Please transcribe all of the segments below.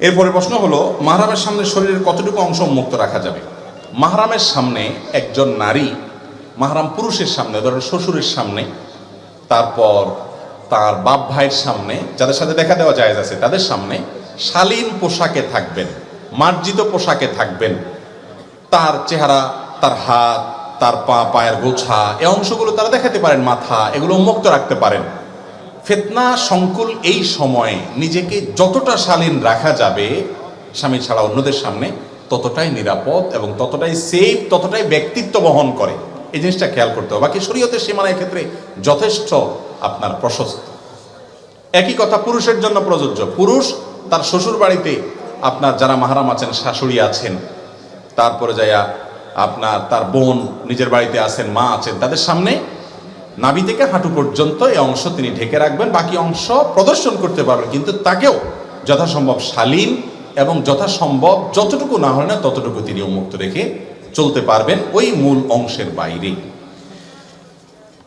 এরপরে প্রশ্ন হলো, মাহরামের সামনে শরীরের কতটুকু অংশ মুক্ত রাখা যাবে? মাহরামের সামনে একজন নারী, মাহরাম পুরুষের সামনে, ধরেন শ্বশুরের সামনে, তারপর তার বাপ ভাইয়ের সামনে, যাদের সাথে দেখা দেওয়া জায়েজ আছে, তাদের সামনে শালীন পোশাকে থাকবেন, মার্জিত পোশাকে থাকবেন। তার চেহারা, তার হাত, তার পা, পায়ের গোছা, এই অংশগুলো তারা দেখাতে পারেন, মাথা, এগুলো মুক্ত রাখতে পারেন। ফেতনা সংকুল এই সময়ে নিজেকে যতটা শালীন রাখা যাবে, স্বামী ছাড়া অন্যদের সামনে ততটাই নিরাপদ এবং ততটাই সেফ ততটাই ব্যক্তিত্ব বহন করে। এই জিনিসটা খেয়াল করতে হবে। বাকি শরীয়তের সীমানার ক্ষেত্রে যথেষ্ট আপনার প্রশস্ত। একই কথা, পুরুষের জন্য প্রযোজ্য। পুরুষ তার শ্বশুর বাড়িতে আপনার যারা মাহারাম আছেন, শাশুড়ি আছেন, তারপরে যাইয়া আপনার, তার বোন নিজের বাড়িতে আছেন, মা আছেন, তাদের সামনে নাভি থেকে হাঁটু পর্যন্ত এই অংশ তিনি ঢেকে রাখবেন, বাকি অংশ প্রদর্শন করতে পারবেন। কিন্তু তাকেও যথাসম্ভব শালীন এবং যথাসম্ভব যতটুকু না হয় না ততটুকু তিনি উন্মুক্ত রেখে চলতে পারবেন ওই মূল অংশের বাইরে।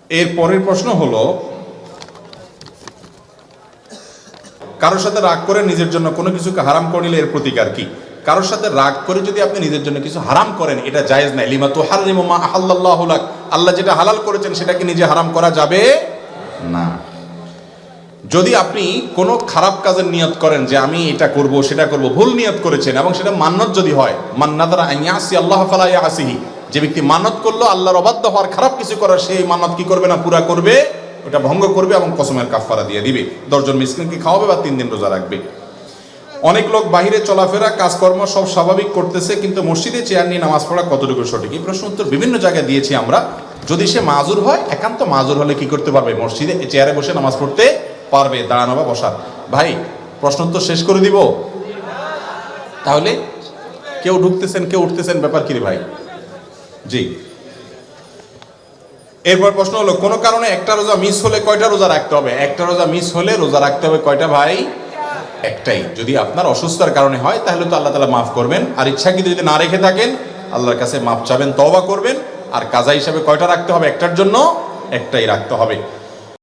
এর পরের প্রশ্ন হলো, কারোর সাথে রাগ করে নিজের জন্য কোনো কিছুকে হারাম করে নিলে এর প্রতিকার কি? কারোর সাথে রাগ করে যদি আপনি নিজের জন্য কিছু হারাম করেন, এটা জায়েজ নাই। লিমা তো হারিমু লাক। আল্লাহ যেটা হালাল করেছেন সেটাকে নিজে হারাম করা যাবে না। যদি আপনি কোনো খারাপ কাজের নিয়ত করেন যে আমি এটা করব, সেটা করব, ভুল নিয়ত করেছেন এবং সেটা মান্নত যদি হয় মান্নাদারা আইয়াসি আল্লাহ ফালা আসিহি যে ব্যক্তি মানত করল, আল্লাহর অবাধ্য হওয়ার খারাপ কিছু করার সেই মানত কি করবে না, পুরা করবে, ওটা ভঙ্গ করবে এবং কসমের কাফারা দিয়ে দিবে। দশজন মিসকিনকে খাওয়াবে বা তিন দিন রোজা রাখবে। অনেক লোক বাহিরে চলাফেরা, কাজকর্ম সব স্বাভাবিক করতেছে, কিন্তু মসজিদে চেয়ার নিয়ে নামাজ পড়া কতটুকু সঠিক? এই প্রশ্ন উত্তর বিভিন্ন জায়গায় দিয়েছি আমরা। যদি সে মাজুর হয়, একান্ত মাজুর হলে কি করতে পারবে? মসজিদে চেয়ারে বসে নামাজ পড়তে পারবে, দাঁড়ানো বা বসা। ভাই প্রশ্ন তো শেষ করে দিব? তাহলে কেউ ঢুকতেছেন, কেউ উঠতেছেন, ব্যাপার কি ভাই? জি। এরপর প্রশ্ন হলো, কোনো কারণে একটা রোজা মিস হলে কয়টা রোজা রাখতে হবে? একটা রোজা মিস হলে রোজা রাখতে হবে কয়টা ভাই? একটাই। যদি আপনার অসুস্থতার কারণে হয়, তাহলে তো আল্লাহ তালা মাফ করবেন। আর ইচ্ছাকৃত যদি না রেখে থাকেন, আল্লাহর কাছে মাফ চাবেন, তওবা করবেন। আর কাজা হিসাবে কয়টা রাখতে হবে? একটার জন্য একটাই রাখতে হবে।